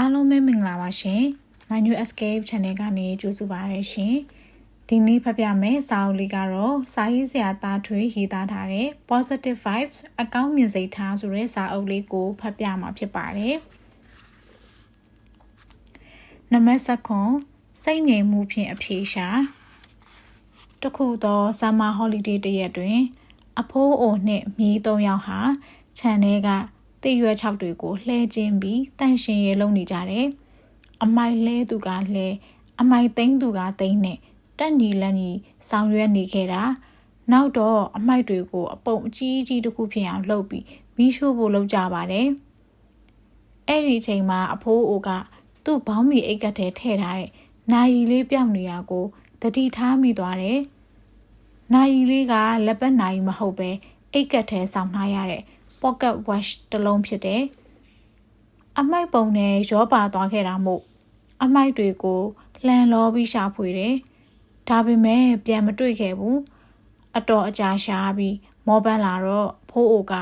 အားလုံးပဲမင်္ဂလာပါရှင် My New Escape Channel ကနေကြိုဆိုပါရရှင်ဒီနေ့ဖတ်ပြမယ်စာအုပ်လေးကတော့စာရေးဆရာသားထွေရေးသားထားတဲ့ Positive Vibes အကောင်းမြင်စိတ်ထားဆိုတဲ့စာအုပ်လေးကိုဖတ်ပြမှာဖြစ်ပါတယ်နံပါတ်7စိတ်ငြိမ်မှုဖြင့်အဖြေရှာတခုသော Summer Holiday တရက်တွင် အဖိုးအိုနှင့်မိသုံးယောက်ဟာခြံထဲက တိရွက်6တွေကိုလှဲကျင်းပြီးတန့်ရှင်ရဲလုံနေကြတယ်။အမိုက်လဲသူကလှဲအမိုက်သိမ်းသူကသိမ်းနဲ့တက်ညီလက်ညီဆောင်ရွက်နေခဲ့တာ။နောက်တော့အမိုက်တွေကိုအပုံအကြီးကြီးတစ်ခုဖြစ်အောင်လှုပ်ပြီးမီးရှို့ဖို့လုပ်ကြပါတယ်။အဲ့ဒီအချိန်မှာအဖိုးအိုကသူ့ဘောင်းမီအိတ်ကထဲထည့်ထားတဲ့နိုင်ရီလေးပြောင်းနေရကိုတတိထားမိသွားတယ်။နိုင်ရီလေးကလက်ပတ်နိုင်မဟုတ်ပဲအိတ်ကထဲဆောင်းထားရတဲ့ pocket watch တစ်လုံးဖြစ်တယ်။အမိုက်ပုံနဲ့ရောပါသွားခဲ့တာမို့အမိုက်တွေကိုလှန်လောပြီးရှာဖွေတယ်။ဒါပေမဲ့ပြန်မတွေ့ခဲ့ဘူး။အတော်အကြာရှာပြီးမောပန်းလာတော့ဖိုးအိုက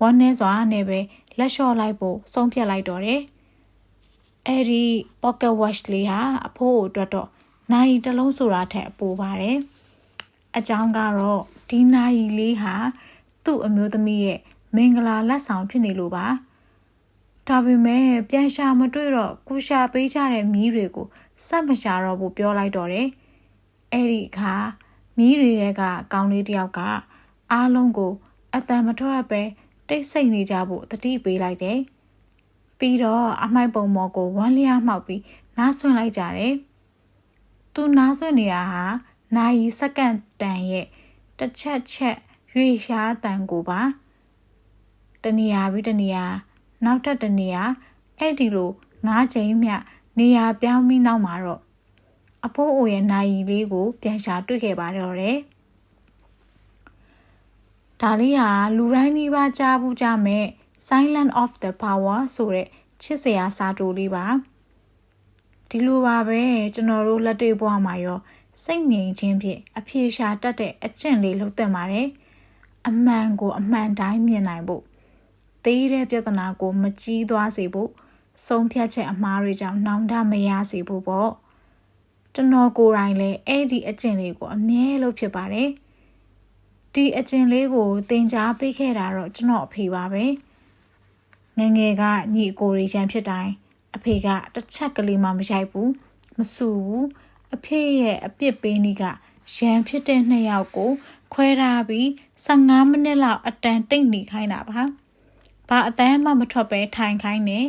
ဝမ်းနေစွာနဲ့ပဲလက်လျှော့လိုက်ဖို့ဆုံးဖြတ်လိုက်တော့တယ်။အဲ့ဒီ pocket watch လေးဟာအဖိုးအိုအတွက်တော့နိုင်တစ်လုံးဆိုတာထက်ပိုပါတယ်။အကြောင်းကတော့ဒီနိုင်လေးဟာသူ့အမျိုးသမီးရဲ့ မင်္ဂလာလက်ဆောင်ဖြစ်နေလို့ပါဒါပေမဲ့ပြန်ရှာမတွေ့တော့ကူရှာပေးကြတဲ့မီးတွေကိုစက်မရှာတော့ဘူးပြောလိုက်တော့တယ်အဲ့ဒီအခါမီးတွေကကောင်းလေးတယောက်ကအားလုံးကိုအတန်မထွက်ပဲတိတ်ဆိတ်နေကြဖို့တတိပေးလိုက်တယ်ပြီးတော့အမိုက်ပုံမော်ကိုဝမ်းလျားမှောက်ပြီးနားဆွင့်လိုက်ကြတယ်သူနားဆွင့်နေတာဟာနိုင်စက္ကန့်တန်ရဲ့တစ်ချက်ချက်ရွေရှားတန်ကိုပါ တနေရာပြီးတနေရာနောက်ထပ်တနေရာအဲ့ဒီလိုငါးချိန်မြနေရာပြောင်းပြီးနောက်မှာတော့အဖိုးအိုရဲ့နိုင်ရီလေးကို ပြန်ရှာတွေ့ခဲ့ပါတော့တယ်ဒါလေးဟာလူတိုင်းနှီးပါကြားဘူးကြမဲ့ Silent of the Power ဆိုတဲ့ချစ်စရာစာတိုလေးပါဒီလိုပါပဲကျွန်တော်တို့လက်တွေ့ဘဝမှာရောစိတ်ငြိမ်ခြင်းဖြင့်အပြေရှာတတ်တဲ့အကျင့်လေးလုပ်သင့်ပါတယ်အမှန်ကိုအမှန်တိုင်းမြင်နိုင်ဖို့ သေးတဲ့ပြဿနာကို မကြီးသွားစေဖို့ဆုံးဖြတ်ချက်အမှားတွေကြောင့်နှောင်တမရစေဖို့ပေါ့ကျွန်တော်ကိုယ်တိုင်လည်းအဲ့ဒီအကျင့်လေးကိုအမြဲလုပ်ဖြစ်ပါတယ်ဒီအကျင့်လေးကိုသင်ကြားပေးခဲ့တာတော့ကျွန်တော်အဖေပါပဲငငယ်ကညီအကိုတွေရန်ဖြစ်တိုင်းအဖေကတစ်ချက်ကလေးမှမရိုက်ဘူးမဆူဘူးအဖေရဲ့အပြစ်ပေးနည်းကရန်ဖြစ်တဲ့နှစ်ယောက်ကို ခွဲထားပြီး15မိနစ်လောက်အတန်တိတ်နေခိုင်းတာပါ ဘာအတန်းမှမထွက်ပဲထိုင်ခိုင်းနေ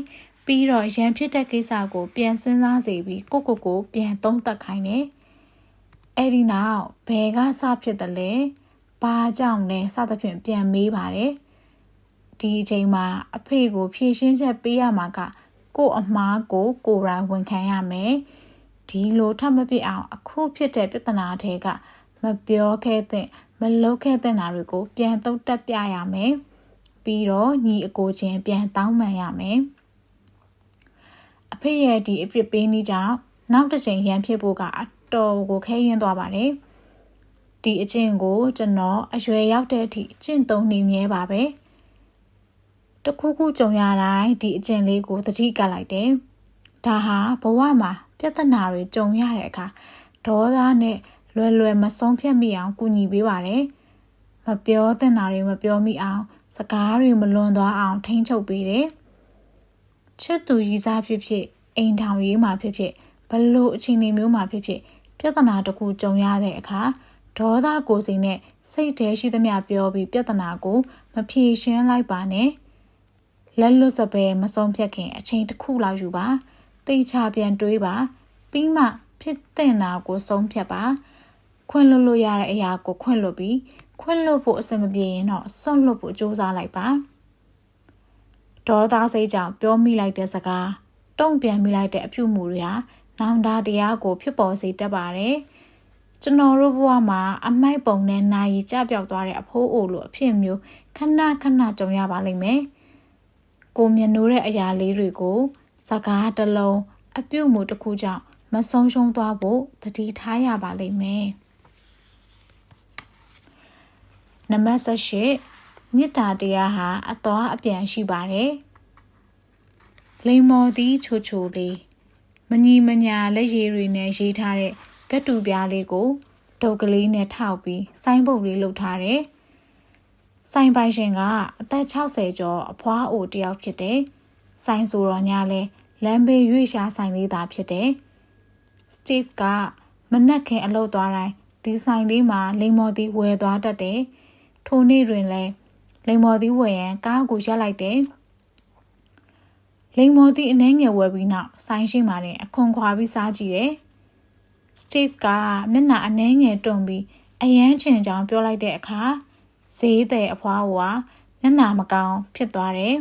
ပြီးတော့ရန်ဖြစ်တဲ့ကိစ္စကို ပြန်စဉ်းစားစေပြီးကိုကိုကိုပြန်သုံးသပ်ခိုင်းနေအဲ့ဒီနောက်ဘယ်ကစဖြစ်တယ်လဲဘာကြောင့်လဲစသဖြင့်ပြန်မေးပါတယ်ဒီအချိန်မှာအဖေကိုဖြည့်ရှင်းချက်ပေးရမှာက ကို့အမားကို ကိုယ်တိုင်ဝန်ခံရမယ်ဒီလိုထပ်မဖြစ်အောင် အခုဖြစ်တဲ့ပြဿနာတွေကမပြောခဲ့တဲ့မလုပ်ခဲ့တဲ့နာတွေကို ပြန်သုံးတက်ပြရမယ် ပြီးတော့ညီအကိုချင်းပြန်တောင်းပန်ရမယ်အဖေရဲ့ဒီအပြစ်ပေးနည်းကြောင့်နောက်တစ်ချိန်ရန်ဖြစ်ဖို့ကအတော်ကိုခဲရင်သွားပါတယ်ဒီအကျင့်ကိုကျွန်တော်အရွယ်ရောက်တဲ့အထိကျင့်သုံးနေမြဲပါပဲတခုခုကြုံရတိုင်းဒီအကျင့်လေးကိုသတိကပ်လိုက်တယ်ဒါဟာဘဝမှာပြဿနာတွေကြုံရတဲ့အခါဒေါသနဲ့လွယ်လွယ်မဆုံးဖြတ်မိအောင်ကူညီပေးပါတယ် မပြောသင့်တာတွေမပြောမိအောင် စကားတွေမလွန်သွားအောင် ထိန်းချုပ်ပေးတယ်။ချစ်သူရည်စားဖြစ်ဖြစ်အိမ်ထောင်ရေးမှာဖြစ်ဖြစ်ဘလို့အချိန်မျိုးမှာဖြစ်ဖြစ်ပြဿနာတစ်ခုကြုံရတဲ့အခါဒေါသကိုစိနဲ့စိတ်ထဲရှိသမျှပြောပြီးပြဿနာကိုမဖြေရှင်းလိုက်ပါနဲ့လက်လွတ်စပယ်မဆုံးဖြတ်ခင်အချိန်တစ်ခုလောက်ယူပါတိတ်ချပြန်တွေးပါပြီးမှဖြစ်တဲ့နာကိုဆုံးဖြတ်ပါခွင့်လွတ်လို့ရတဲ့အရာကိုခွင့်လွတ်ပြီး ခွင့်လွတ်ဖို့အဆင်မပြေရင်တော့စွန့်လွတ်ဖို့ကြိုးစားလိုက်ပါဒေါသစိတ်ကြောင့်ပြောမိလိုက်တဲ့စကားတုံ့ပြန်မိလိုက်တဲ့အပြုမူတွေဟာနောင်တတရားကို ဖြစ်ပေါ်စေတတ်ပါတယ်ကျွန်တော်တို့ဘဝမှာအမိုက်ပုံနဲ့နာရီကြပြောက်သွားတဲ့အဖိုးအိုလိုအဖြစ်မျိုးခဏခဏကြုံရပါလိမ့်မယ်ကိုမြင်နိုးတဲ့အရာလေးတွေကိုစကားတစ်လုံးအပြုတ်မှုတစ်ခုကြောင့်မဆုံးရှုံးသွားဖို့တတိထားရပါလိမ့်မယ် နံပါတ်18မေတ္တာတရားဟာအသွားအပြန်ရှိပါတယ်လိမ်မော်သီးချိုချိုလေးမညီမညာလက်ရည်တွေနဲ့ရေးထားတဲ့ကတ်တူပြားလေးကိုဒုတ်ကလေးနဲ့ထောက်ပြီးဆိုင်းပုတ်လေးလုပ်ထားတယ်။ဆိုင်ပိုင်ရှင်ကအသက်60ကျော်အဖွားအိုတယောက်ဖြစ်တယ်။ဆိုင်ဆိုတော့ညာလဲလမ်းဘေးရွေ့ရှားဆိုင်လေးသာဖြစ်တယ်။ Steve ကမနက်ခင်အလုပ်သွားတိုင်းဒီဆိုင်လေးမှာလိမ်မော်သီးဝယ်သွားတတ်တယ်။ ထိုနေ့တွင်လဲလိမ်မော်သီးဝယ်ရန်ကားကိုရပ်လိုက်တယ်။လိမ်မော်သီးအနှဲငယ်ဝယ်ပြီးနောက်ဆိုင်ရှိမှတင်အခွန်ခွာပြီးစားကြည့်တယ်။ Steve ကမျက်နှာအနှဲငယ်တွန့်ပြီးအယမ်းချင်ကြောင်ပြောလိုက်တဲ့အခါဈေးတဲ့အဖွားကမျက်နှာမကောင်းဖြစ်သွားတယ်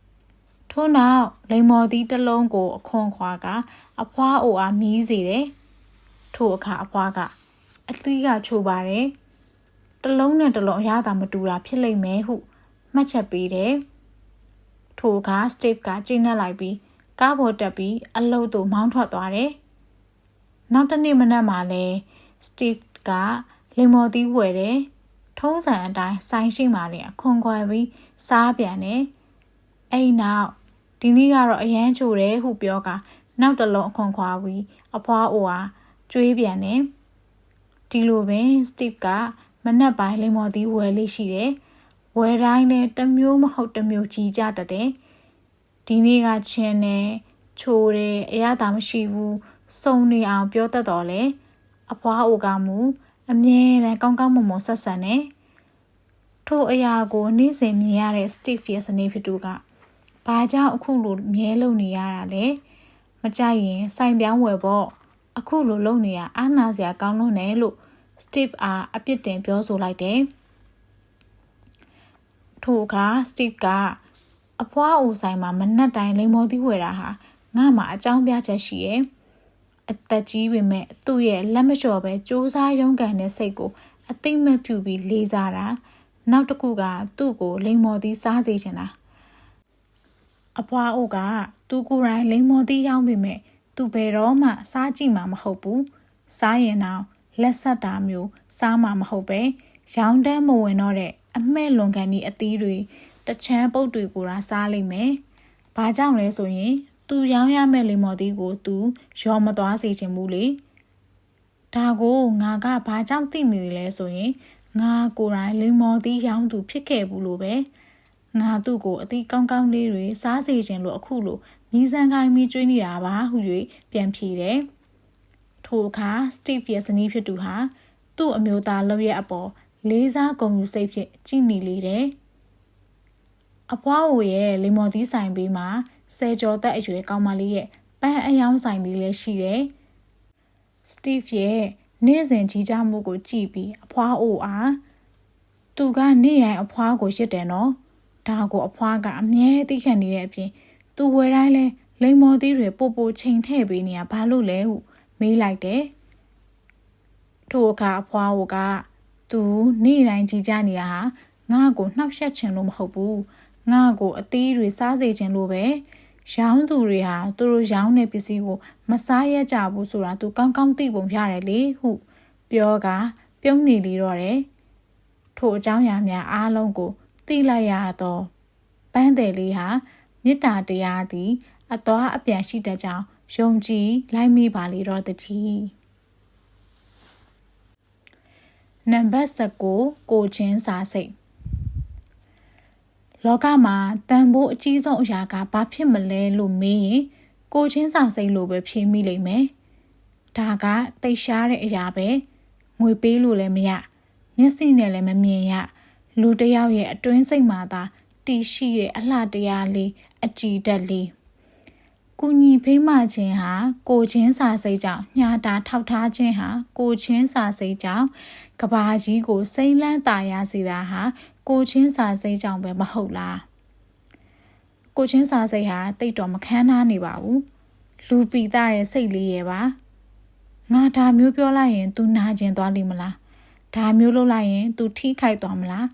။ထို့နောက်လိမ်မော်သီးတစ်လုံးကိုအခွန်ခွာက အဖွားအိုအားမီးစေတယ်။ထို့အခါအဖွားကအသီးကချိုပါတယ်။ တစ်လုံးနဲ့တစ်လုံးအရသာမတူတာဖြစ်လိမ့်မယ်ဟုမှတ်ချက်ပေးတယ်။ထိုအခါ Steve ကကျိနှက်လိုက်ပြီးကားပေါ်တက်ပြီးအလုတ်သို့မောင်းထွက်သွားတယ်။နောက်တစ်နေ့မနက်မှာလဲ Steve ကလိမ္မော်သီးဝယ်တယ်။ထုံးစံအတိုင်းဆိုင်ရှိမှလည်းအခွန်ခွဲပြီးစားပြန်တယ်။အဲ့နောက်ဒီနေ့ကတော့အရန်ချိုတယ်ဟုပြောကနောက်တစ်လုံးအခွန်ခွာပြီးအဖွားအိုဟာကျွေးပြန်တယ်။ဒီလိုပင် Steve က မနက်ပိုင်းလိမ္မော်သီးဝယ်လေးရှိတယ်။ဝယ်တိုင်းလည်းတစ်မျိုးမဟုတ်တစ်မျိုးကြီးကြတတ်တယ်ဒီနေ့ကချင်းနဲ့ချိုးတယ်အရသာမရှိဘူးစုံနေအောင်ပြောတတ်တော်လေအဖွားအိုကမူအမြဲတမ်းကောင်းကောင်းမွန်မွန်ဆက်ဆံနေထို့အရာကိုနေ့စဉ်မြင်ရတဲ့ Steve ရဲ့စနေဖြစ်သူကဘာကြောင့်အခုလိုမြဲလုံနေရတာလဲမကြိုက်ရင်စိုင်ပြောင်းဝယ်ပေါ့အခုလိုလုံနေရအားနာစရာကောင်းလို့နဲ့လို့ Steve အားအပြစ်တင်ပြောဆိုလိုက်တယ်ထိုအခါစတိဗ်ကအဖွားအိုဆိုင်မှာမနက်တိုင်းလိမ္မော်သီးဝယ်တာဟာငါ့မှာအကြောင်းပြချက်ရှိရဲ့အသက်ကြီးပေမဲ့သူ့ရဲ့လက်မလျှော့ပဲစူးစမ်းရုန်းကန်တဲ့စိတ်ကိုအသိမဲ့ပြုပြီးလေးစားတာနောက်တစ်ခုကသူ့ကိုလိမ္မော်သီးစားစေချင်တာအဖွားအိုကသူကိုယ်တိုင်လိမ္မော်သီးရောင်းပေမဲ့သူဘယ်တော့မှစားကြည့်မှာမဟုတ်ဘူးစားရင်တော့ လက်ဆက်တာမျိုးစားမှာမဟုတ်ပဲရောင်းတန်းမဝင်တော့တဲ့အမှဲ့လွန်ကန်ဒီအသီးတွေတချမ်းပုတ်တွေကိုရာစားလိမ့်မယ်။ဘာကြောင့်လဲဆိုရင် သူရောင်းရမဲ့လိမ္မော်သီးကိုသူရောမသွားစေချင်ဘူးလေ။ဒါကိုငါကဘာကြောင့်သိနေလဲဆိုရင်ငါကိုယ်တိုင်လိမ္မော်သီးရောင်းသူဖြစ်ခဲ့ဘူးလို့ပဲ။ငါသူ့ကိုအသီးကောင်းကောင်းလေးတွေစားစေချင်လို့အခုလိုမီးစမ်းခိုင်းပြီးကျွေးနေတာပါဟု၍ပြန်ဖြေတယ်။ ထိုအခါစတိဗ်ရဲ့ဇနီးဖြစ်သူဟာသူ့အမျိုးသားလောက်ရဲ့အပေါ်လေးစားဂုဏ်ယူစိတ်ဖြင့်ကြည်နီလေတယ်။အဖွားအိုရဲ့လေမော်သီးဆိုင်ဘေးမှာဆယ်ကျော်သက်အရွယ်ကောင်မလေးရဲ့ပန်းအယောင်ဆိုင်လေးလည်းရှိတယ်။စတီဗ်ရဲ့နေ့စဉ်ကြီးကြမှုကိုကြည့်ပြီးအဖွားအိုအားသူကနေ့တိုင်းအဖွားကိုရစ်တယ်နော်။ဒါကိုအဖွားကအမြဲသိခံနေတဲ့အပြင်သူဝယ်တိုင်းလဲလိမ်မော်သီးတွေပို့ပို့ချိန်ထည့်ပေးနေရဘာလို့လဲဟု မေးလိုက်တယ်။ထို့အခါအဖွားအိုကသူနေ့တိုင်းကြည်ကြနေတာဟာငါ့ကိုနှောက်ယှက်ချင်လို့မဟုတ်ဘူးငါ့ကိုအသေးတွေစားစေချင်လို့ပဲရောင်းသူတွေဟာသူတို့ရောင်းတဲ့ပစ္စည်းကိုမစားရကြဘူးဆိုတာသူကောင်းကောင်းသိပုံရတယ်လေဟုပြောကပြုံးနေလေတော့တယ်ထို့အကြောင်းအရာများအားလုံးကိုသိလိုက်ရတော့ပန်းတယ်လေးဟာမေတ္တာတရားသည်အတော်အပြန်ရှိတတ်ကြောင်း ယုံကြည်လိုက်မိပါလေတော့တည်းနံပါတ်19ကိုချင်းစာစိတ်လောကမှာတန်ဖိုးအကြီးဆုံးအရာကဘာဖြစ်မလဲလို့မေးရင်ကိုချင်းစာစိတ်လို့ပဲဖြေမိလိမ့်မယ်ဒါကတိတ်ရှားတဲ့အရာပဲငွေပေးလို့လည်းမရမျက်စိနဲ့လည်းမမြင်ရလူတယောက်ရဲ့အတွင်းစိတ်မှာသာတည်ရှိတဲ့အလှတရားလေးအကြည်တက်လေး ကူညီဖိမခြင်းဟာကိုချင်းစာစိတ်ကြောင့်ညှာတာထောက်ထားခြင်းဟာကိုချင်းစာစိတ်ကြောင့်ကဘာကြီးကိုစိမ့်လန့်တာရစေတာဟာကိုချင်းစာစိတ်ကြောင့်ပဲမဟုတ်လားကိုချင်းစာစိတ်ဟာတိတ်တော်မခမ်းနားနေပါဘူးလူပီတာရဲ့စိတ်လေးရယ်ပါငါဒါမျိုးပြောလိုက်ရင် तू နာကျင်သွားလိမ့်မလားဒါမျိုးလုပ်လိုက်ရင် तू ထိခိုက်သွားမလား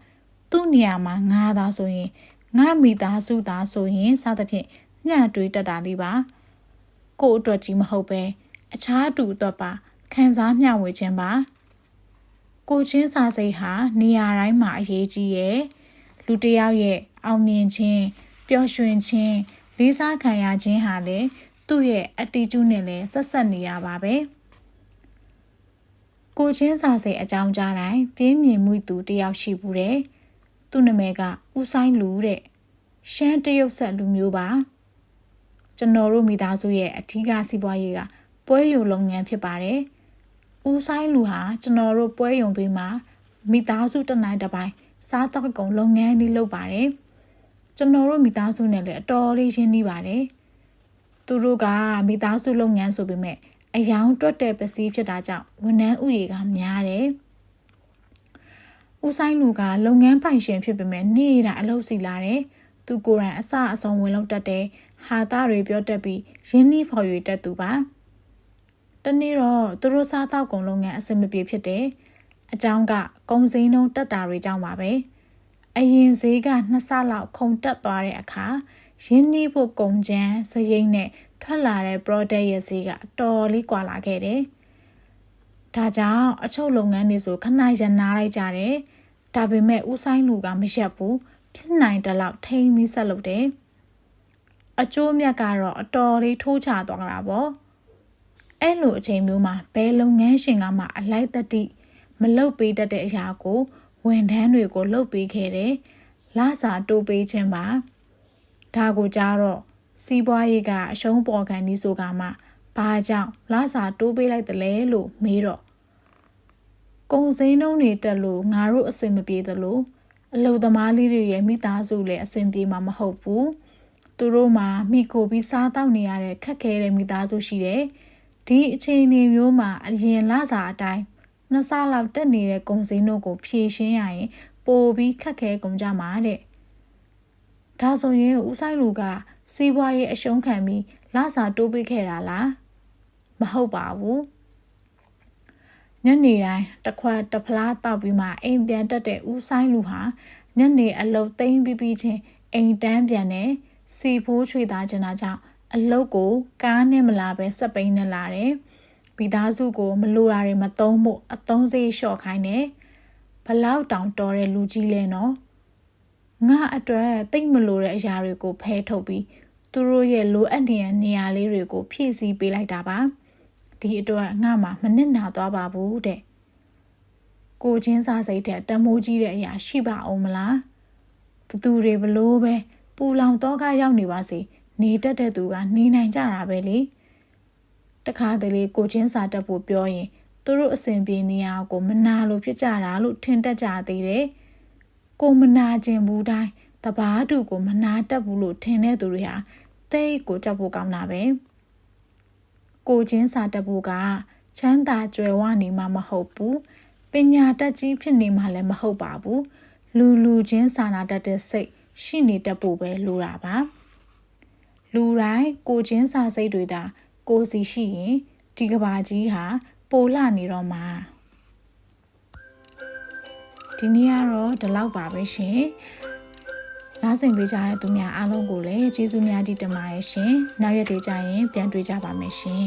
သူ့နေရာမှာငါသာဆိုရင်ငါမိသားစုသားဆိုရင်စသဖြင့် ညှတွေးတတ်တာလေးပါကို့အတွက်ကြီးမဟုတ်ပဲအခြားသူအတွက်ပါခံစားမျှဝေခြင်းပါကိုချင်းစာစိတ်ဟာနေရာတိုင်းမှာအရေးကြီးရဲ့လူတယောက်ရဲ့အောင်မြင်ခြင်းပျော်ရွှင်ခြင်းလေးစားခံရခြင်းဟာလည်းသူ့ရဲ့အတီကျူးနဲ့လည်းဆက်ဆက်နေရပါပဲကိုချင်းစာစိတ်အကြောင်းကြားတိုင်းပြင်းမြင်မှုသူတယောက်ရှိဘူးတဲ့သူ့နာမည်ကဦးဆိုင်လူတဲ့ရှမ်းတရုတ်ဆက်လူမျိုးပါ ကျွန်တော်တို့မိသားစုရဲ့အထူးကစီးပွားရေးကပွဲရုံလုပ်ငန်းဖြစ်ပါတယ်ဦးဆိုင်လူဟာကျွန်တော်တို့ပွဲရုံဘေးမှာမိသားစုတစ်နိုင်တစ်ပိုင်းစားတောက်ကုန်လုပ်ငန်းလေးလုပ်ပါတယ်ကျွန်တော်တို့မိသားစုနဲ့လည်းအတော်လေးရင်းနှီးပါတယ်သူတို့ကမိသားစုလုပ်ငန်းဆိုပေမဲ့အယောင်တွက်တဲ့ပစ္စည်းဖြစ်တာကြောင့်ဝန်ထမ်းဥယေကများတယ်ဦးဆိုင်လူကလုပ်ငန်းပိုင်ရှင်ဖြစ်ပေမဲ့နေ့တိုင်းအလုပ်စီလာတယ်သူကိုယ်တိုင်အစအဆုံးဝင်လုပ်တတ်တယ် ဟာသားတွေပြောတတ်ပြီးရင်းနှီးဖော်ရွေတတ်သူပါတနေ့တော့သူတို့စားသောက်ကုန်လုပ်ငန်းအဆင်မပြေဖြစ်တယ်အကြောင်းကကုံစင်းနှုံးတက်တာတွေကြောင့်ပါပဲအရင်ဈေးကနှစ်ဆလောက်ခုန်တက်သွားတဲ့အခါရင်းနှီးဖို့ကုန်ချမ်းစရိတ်နဲ့ထွက်လာတဲ့ product ရဲ့ဈေးကအတော်လေးကွာလာခဲ့တယ်ဒါကြောင့်အချုပ်လုပ်ငန်းတွေဆိုခဏရနာလိုက်ကြတယ်ဒါပေမဲ့ဦးဆိုင်လူကမရက်ဘူးဖြစ်နိုင်တဲ့လောက်ထိမ့်ပြီးဆက်လုပ်တယ် အကျိုးမြတ်ကတော့အတော်လေးထိုးချသွားတာပေါ့အဲ့လိုအချိန်မျိုးမှာဘယ်လုပ်ငန်းရှင်ကမှအလိုက်တတိမလုတ်ပေးတတ်တဲ့အရာကိုဝန်ထမ်းတွေကိုလုတ်ပေးခဲ့တယ်။လစာတိုးပေးခြင်းပါ။ဒါကိုကြားတော့စီးပွားရေးကအရှုံးပေါ်ခံဒီဆိုကမှဘာကြောင့်လစာတိုးပေးလိုက်တယ်လဲလို့မေးတော့ကုံစိမ်းနှုံးတွေတက်လို့ငါတို့အဆင်မပြေသလိုအလုပ်သမားလေးတွေရဲ့မိသားစုလည်းအဆင်ပြေမှာမဟုတ်ဘူး။ သူတို့မှာမိကိုပြီးစားတောက်နေရတဲ့ခက်ခဲတဲ့မိသားစုရှိတယ်။ဒီအချိန်နေမျိုးမှာအရင်လစာအတိုင်းနှစ်ဆလောက်တက်နေတဲ့ကုန်စည်တို့ကိုဖြည့်ရှင်းရရင် ပိုပြီးခက်ခဲကုန်ကြမှာတဲ့ဒါဆိုရင်ဦးဆိုင်လူကစီးပွားရေးအရှုံးခံပြီးလစာတိုးပေးခဲ့တာလားမဟုတ်ပါဘူးညနေတိုင်းတစ်ခွက်တစ်ဖလားတောက်ပြီးမှအိမ်ပြန်တက်တဲ့ဦးဆိုင်လူဟာညနေအလုပ်သိမ်းပြီးပြီးချင်းအိမ်တန်းပြန်နေ စီဖိုးချွေသားကျင်တာကြောင့်အလုတ်ကိုကားနဲ့မလာပဲစက်ပိန်းနဲ့လာတယ်။မိသားစုကိုမလိုတာတွေမသုံးဖို့အသုံးစေးလျှော့ခိုင်းတယ်။ဘလောက်တောင်တော်တဲ့လူကြီးလဲနော်။ငါအတွက်တိတ်မလိုတဲ့အရာတွေကိုဖဲထုတ်ပြီးသူတို့ရဲ့လိုအပ်နေတဲ့နေရာလေးတွေကိုဖြည့်ဆည်းပေးလိုက်တာပါ။ဒီအတွက်ငါမှမနစ်နာသွားပါဘူးတဲ့။ကိုချင်းစားစိတ်တဲ့တမိုးကြီးတဲ့အရာရှိပါအောင်မလား။ဘသူတွေဘလို့ပဲ ပူလောင်တော့ကရောက်နေပါစေ။နေတတ်တဲ့သူကနေနိုင်ကြတာပဲလေတခါတလေကိုချင်းစာတက်ဖို့ပြောရင်သူတို့အစဉ်ပြေနေရကိုမနာလို့ဖြစ်ကြတာလို့ထင်တတ်ကြသေးတယ်ကိုမနာခြင်းဘူးတိုင်းတပားတူကိုမနာတတ်ဘူးလို့ထင်တဲ့သူတွေဟာတိတ်ကိုကြောက်ဖို့ကောင်းတာပဲကိုချင်းစာတက်ဖို့ကချမ်းသာကြွယ်ဝနေမှာမဟုတ်ဘူးပညာတတ်ကြီးဖြစ်နေမှာလည်းမဟုတ်ပါဘူးလူလူချင်းစာနာတတ်တဲ့စိတ် ရှိနေတတ်ဖို့ပဲလိုတာပါလူတိုင်းကိုချင်းစာစိတ်တွေတာကိုစီရှိရင်ဒီကဘာကြီးဟာပိုလာနေတော့မှာဒီနေ့ကတော့ဒီလောက်ပါပဲရှင်နားဆင်ပေးကြတဲ့သူများအားလုံးကိုလည်းကျေးဇူးများကြီးတင်ပါတယ်ရှင်နောက်ရက်တွေကျရင်ပြန်တွေ့ကြပါမယ်ရှင်